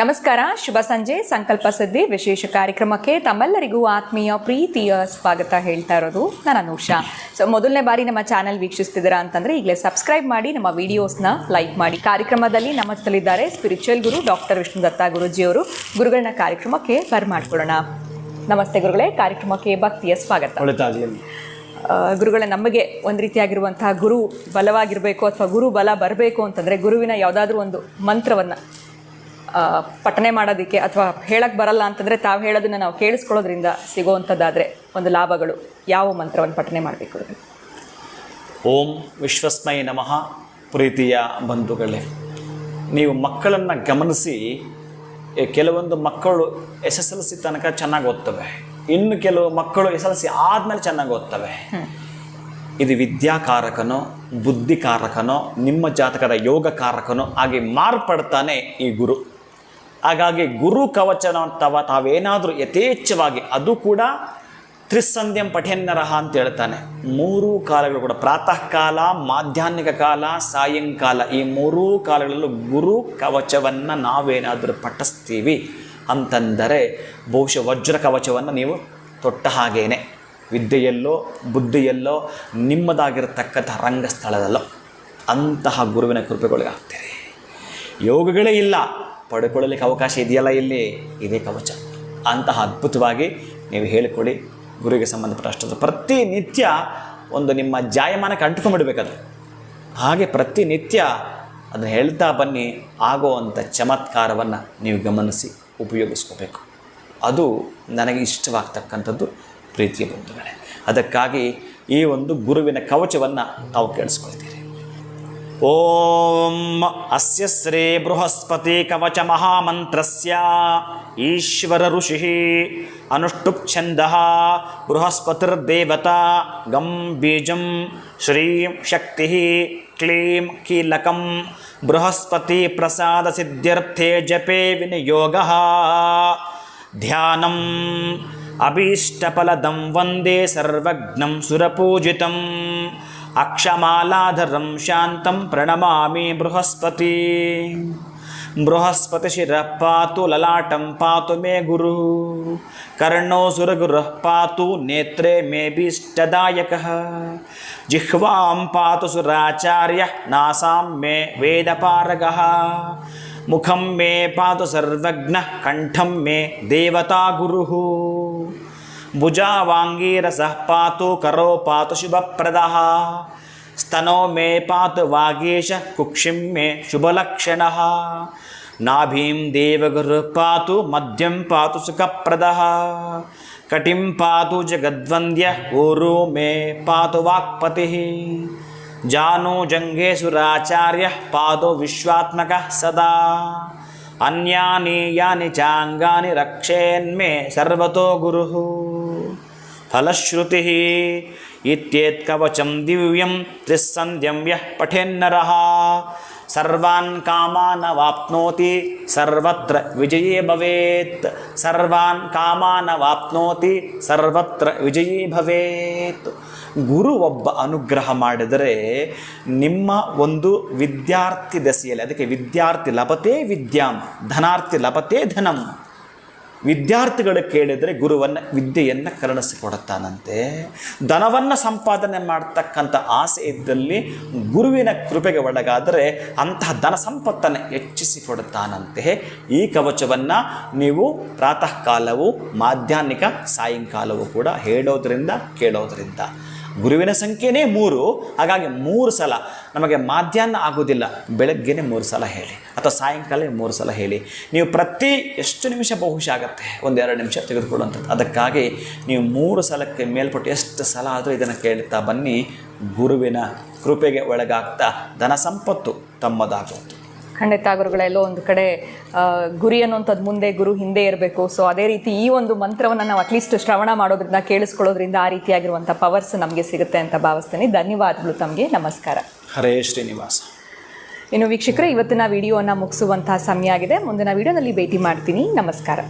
ನಮಸ್ಕಾರ, ಶುಭ ಸಂಜೆ, ಸಂಕಲ್ಪ ಸುದ್ದಿ, ವಿಶೇಷ ಕಾರ್ಯಕ್ರಮಕ್ಕೆ ತಮ್ಮೆಲ್ಲರಿಗೂ ಆತ್ಮೀಯ ಪ್ರೀತಿಯ ಸ್ವಾಗತ ಹೇಳ್ತಾ ಇರೋದು ನಾನು ಅನುಷಾ. ಸೊ ಮೊದಲನೇ ಬಾರಿ ನಮ್ಮ ಚಾನೆಲ್ ವೀಕ್ಷಿಸ್ತಿದ್ದೀರಾ ಅಂತಂದ್ರೆ ಈಗಲೇ ಸಬ್ಸ್ಕ್ರೈಬ್ ಮಾಡಿ, ನಮ್ಮ ವಿಡಿಯೋಸ್ನ ಲೈಕ್ ಮಾಡಿ. ಕಾರ್ಯಕ್ರಮದಲ್ಲಿ ನಮ್ಮ ಜೊತೆಲಿದ್ದಾರೆ ಸ್ಪಿರಿಚುವಲ್ ಗುರು ಡಾಕ್ಟರ್ ವಿಷ್ಣು ದತ್ತ ಗುರುಜಿಯವರು. ಗುರುಗಳನ್ನ ಕಾರ್ಯಕ್ರಮಕ್ಕೆ ಬರ್ಮಾಡ್ಕೊಳ್ಳೋಣ ನಮಸ್ತೆ ಗುರುಗಳೇ, ಕಾರ್ಯಕ್ರಮಕ್ಕೆ ಭಕ್ತಿಯ ಸ್ವಾಗತ. ಗುರುಗಳೇ, ನಮಗೆ ಒಂದು ರೀತಿಯಾಗಿರುವಂತಹ ಗುರು ಬಲವಾಗಿರಬೇಕು ಅಥವಾ ಗುರು ಬಲ ಬರಬೇಕು ಅಂತಂದರೆ ಗುರುವಿನ ಯಾವುದಾದ್ರೂ ಒಂದು ಮಂತ್ರವನ್ನು ಪಠನೆ ಮಾಡೋದಕ್ಕೆ ಅಥವಾ ಹೇಳಕ್ಕೆ ಬರಲ್ಲ ಅಂತಂದರೆ ತಾವು ಹೇಳೋದನ್ನು ನಾವು ಕೇಳಿಸ್ಕೊಳ್ಳೋದ್ರಿಂದ ಸಿಗೋವಂಥದ್ದಾದರೆ ಒಂದು ಲಾಭಗಳು. ಯಾವ ಮಂತ್ರವನ್ನು ಪಠನೆ ಮಾಡಬೇಕು ಓಂ ವಿಶ್ವಸ್ಮೈ ನಮಃ, ಪ್ರೀತಿಯ ಬಂಧುಗಳೇ. ನೀವು ಮಕ್ಕಳನ್ನು ಗಮನಿಸಿ ಕೆಲವೊಂದು ಮಕ್ಕಳು ಎಸ್ ಎಸ್ ಎಲ್ ಸಿ ತನಕ ಚೆನ್ನಾಗಿ ಓದ್ತವೆ. ಇನ್ನು ಕೆಲವು ಮಕ್ಕಳು ಎಸ್ ಎಲ್ ಸಿ ಆದಮೇಲೆ ಚೆನ್ನಾಗಿ ಓದ್ತವೆ. ಇದು ವಿದ್ಯಾಕಾರಕನೋ, ಬುದ್ಧಿಕಾರಕನೋ, ನಿಮ್ಮ ಜಾತಕದ ಯೋಗಕಾರಕನೋ ಹಾಗೆ ಮಾರ್ಪಡ್ತಾನೆ ಈ ಗುರು. ಹಾಗಾಗಿ ಗುರು ಕವಚನ ತವ ತಾವೇನಾದರೂ ಯಥೇಚ್ಛವಾಗಿ ಅದು ಕೂಡ ತ್ರಿಸಂಧ್ಯಂ ಪಠೇನ್ನರಹ ಅಂತ ಹೇಳ್ತಾನೆ. ಮೂರೂ ಕಾಲಗಳು ಕೂಡ ಪ್ರಾತಃ ಕಾಲ ಮಾಧ್ಯಾಹ್ನಿಕ ಕಾಲ, ಸಾಯಂಕಾಲ ಈ ಮೂರೂ ಕಾಲಗಳಲ್ಲೂ ಗುರು ಕವಚವನ್ನು ನಾವೇನಾದರೂ ಪಠಿಸ್ತೀವಿ. ಅಂತಂದರೆ ಬಹುಶಃ ವಜ್ರ ಕವಚವನ್ನು ನೀವು ತೊಟ್ಟ ಹಾಗೇನೆ. ವಿದ್ಯೆಯಲ್ಲೋ, ಬುದ್ಧಿಯಲ್ಲೋ, ನಿಮ್ಮದಾಗಿರತಕ್ಕಂಥ ರಂಗಸ್ಥಳದಲ್ಲೋ ಅಂತಹ ಗುರುವಿನ ಕೃಪೆಗಳಿಗಾಗ್ತೀರಿ ಯೋಗಗಳೇ ಇಲ್ಲ ಪಡ್ಕೊಳ್ಳಲಿಕ್ಕೆ ಅವಕಾಶ ಇದೆಯಲ್ಲ ಇಲ್ಲಿ? ಇದೇ ಕವಚ. ಅಂತಹ ಅದ್ಭುತವಾಗಿ ನೀವು ಹೇಳಿಕೊಡಿ ಗುರುವಿಗೆ ಸಂಬಂಧಪಟ್ಟ ಅಷ್ಟು ಪ್ರತಿನಿತ್ಯ ಒಂದು ನಿಮ್ಮ ಜಾಯಮಾನಕ್ಕೆ ಅಂಟ್ಕೊಂಡ್ಬಿಡ್ಬೇಕದು ಹಾಗೆ ಪ್ರತಿನಿತ್ಯ ಅದನ್ನು ಹೇಳ್ತಾ ಬನ್ನಿ, ಆಗುವಂಥ ಚಮತ್ಕಾರವನ್ನು ನೀವು ಗಮನಿಸಿ. ಉಪಯೋಗಿಸ್ಕೋಬೇಕು. ಅದು ನನಗೆ ಇಷ್ಟವಾಗ್ತಕ್ಕಂಥದ್ದು ಪ್ರೀತಿಯ ಬಂಧುಗಳೇ. ಅದಕ್ಕಾಗಿ ಈ ಒಂದು ಗುರುವಿನ ಕವಚವನ್ನು ತಾವು ಕೇಳಿಸ್ಕೊಳ್ತೀರಿ. ಓಂ ಅಸ್ಯ ಶ್ರೀ ಬೃಹಸ್ಪತಿ ಕವಚ ಮಹಾಮಂತ್ರಸ್ಯ. ಈಶ್ವರ ಋಷಿ ಅನುಷ್ಠುಪ್ ಛಂದ ಬೃಹಸ್ಪತಿರ್ದೇವತಾ ಗಂ ಬೀಜಂ ಶ್ರೀ ಶಕ್ತಿ క్లీం కీలకం. బృహస్పతి ప్రసాద సిద్ధ్యర్థే జపే వినియోగ. ధ్యానం. అభీష్టఫలదం వందే సర్వజ్ఞం సురపూజితం. అక్షమాలాధరం శాంతం ప్రణమామి బృహస్పతి. బృహస్పతిశిరః పాతు లలాటం పాతు మే గురు. కర్ణో సురగురుః పాతు నేత్రే మే భీష్టదాయక. జిహ్వాం పాతు సురాచార్య నాసాం మే వేదపారగ. ముఖం మే పాతు సర్వజ్ఞ కంఠం మే దేవతా గురు. భుజావాంగీరస పాతు కరో పాతు శుభప్రద. स्तनो मे पात वागेश कुक्षिं मे शुभलक्षणः నాభీం దేవగురు పాతు మద్యం పాతు సుఖప్రద. కటిం పాతు జగద్వంద్య ఊరు మే పాతు వాక్పతి. జానో జంగేశురాచార్య పాదో విశ్వాత్మక సదా. అన్యాని యాని చాంగాని రక్షేన్మే సర్వతో గురు. ఫలశ్రుతి. ఇత్యేత్కవచం దివ్యం త్రిస్సంధ్యం యః పఠేన్నర. ಸರ್ವಾನ್ ಕಾಮಾನ್ ವಾಪ್ನೋತಿ ಸರ್ವತ್ರ ವಿಜಯೇ ಭವೇತ್. ಸರ್ವಾನ್ ಕಾಮಾನ ವಾಪ್ನೋತಿ ಸರ್ವತ್ರ ವಿಜಯೀ ಭವೇತ್. ಗುರು ಒಬ್ಬ ಅನುಗ್ರಹ ಮಾಡಿದರೆ ನಿಮ್ಮ ಒಂದು ವಿದ್ಯಾರ್ಥಿ ದಸೆಯಲ್ಲಿ, ಅದಕ್ಕೆ ವಿದ್ಯಾರ್ಥಿ ಲಭತೆ ವಿದ್ಯಾಂ, ಧನಾರ್ಥಿ ಲಭತೆ ಧನಂ. ವಿದ್ಯಾರ್ಥಿಗಳು ಕೇಳಿದರೆ ಗುರುವನ್ನು ವಿದ್ಯೆಯನ್ನು ಕರುಣಿಸಿಕೊಡುತ್ತಾನಂತೆ. ಧನವನ್ನು ಸಂಪಾದನೆ ಮಾಡ್ತಕ್ಕಂಥ ಆಸೆ ಇದ್ದಲ್ಲಿ ಗುರುವಿನ ಕೃಪೆಗೆ ಒಳಗಾದರೆ ಅಂತಹ ಧನ ಸಂಪತ್ತನ್ನು ಹೆಚ್ಚಿಸಿಕೊಡುತ್ತಾನಂತೆ. ಈ ಕವಚವನ್ನು ನೀವು ಪ್ರಾತಃ ಕಾಲವು ಮಾಧ್ಯಾಹ್ನಿಕ ಸಾಯಂಕಾಲವೂ ಕೂಡ ಹೇಳೋದರಿಂದ, ಕೇಳೋದ್ರಿಂದ ಗುರುವಿನ ಸಂಖ್ಯೆನೇ ಮೂರು. ಹಾಗಾಗಿ ಮೂರು ಸಲ. ನಮಗೆ ಮಾಧ್ಯಾಹ್ನ ಆಗೋದಿಲ್ಲ ಬೆಳಗ್ಗೆನೇ ಮೂರು ಸಲ ಹೇಳಿ. ಅಥವಾ ಸಾಯಂಕಾಲ ಮೂರು ಸಲ ಹೇಳಿ. ನೀವು ಪ್ರತಿ ಎಷ್ಟು ನಿಮಿಷ ಬಹುಶಃ ಆಗುತ್ತೆ? ಒಂದೆರಡು ನಿಮಿಷ ತೆಗೆದುಕೊಳ್ಳುವಂಥದ್ದು. ಅದಕ್ಕಾಗಿ ನೀವು ಮೂರು ಸಲಕ್ಕೆ ಮೇಲ್ಪಟ್ಟು ಎಷ್ಟು ಸಲ ಆದರೂ ಇದನ್ನು ಕೇಳ್ತಾ ಬನ್ನಿ. ಗುರುವಿನ ಕೃಪೆಗೆ ಒಳಗಾಗ್ತಾ ಧನ ಸಂಪತ್ತು ತಮ್ಮದಾಗುವುದು ಖಂಡಿತ ಗುರುಗಳೆಲ್ಲೋ ಒಂದು ಕಡೆ ಗುರಿ ಅನ್ನೋಂಥದ್ದು ಮುಂದೆ ಗುರು ಹಿಂದೆ ಇರಬೇಕು. ಸೊ ಅದೇ ರೀತಿ ಈ ಒಂದು ಮಂತ್ರವನ್ನು ನಾವು ಅಟ್ಲೀಸ್ಟ್ ಶ್ರವಣ ಮಾಡೋದ್ರಿಂದ ಕೇಳಿಸ್ಕೊಳ್ಳೋದ್ರಿಂದ ಆ ರೀತಿಯಾಗಿರುವಂಥ ಪವರ್ಸ್ ನಮಗೆ ಸಿಗುತ್ತೆ ಅಂತ ಭಾವಿಸ್ತೀನಿ. ಧನ್ಯವಾದಗಳು ತಮಗೆ. ನಮಸ್ಕಾರ. ಹರೇ ಶ್ರೀನಿವಾಸ. ಇನ್ನು ವೀಕ್ಷಕರೇ ಇವತ್ತಿನ ವಿಡಿಯೋನ ಮುಗಿಸುವಂತಹ ಸಮಯ ಆಗಿದೆ. ಮುಂದಿನ ವಿಡಿಯೋನಲ್ಲಿ ಭೇಟಿ ಮಾಡ್ತೀನಿ. ನಮಸ್ಕಾರ.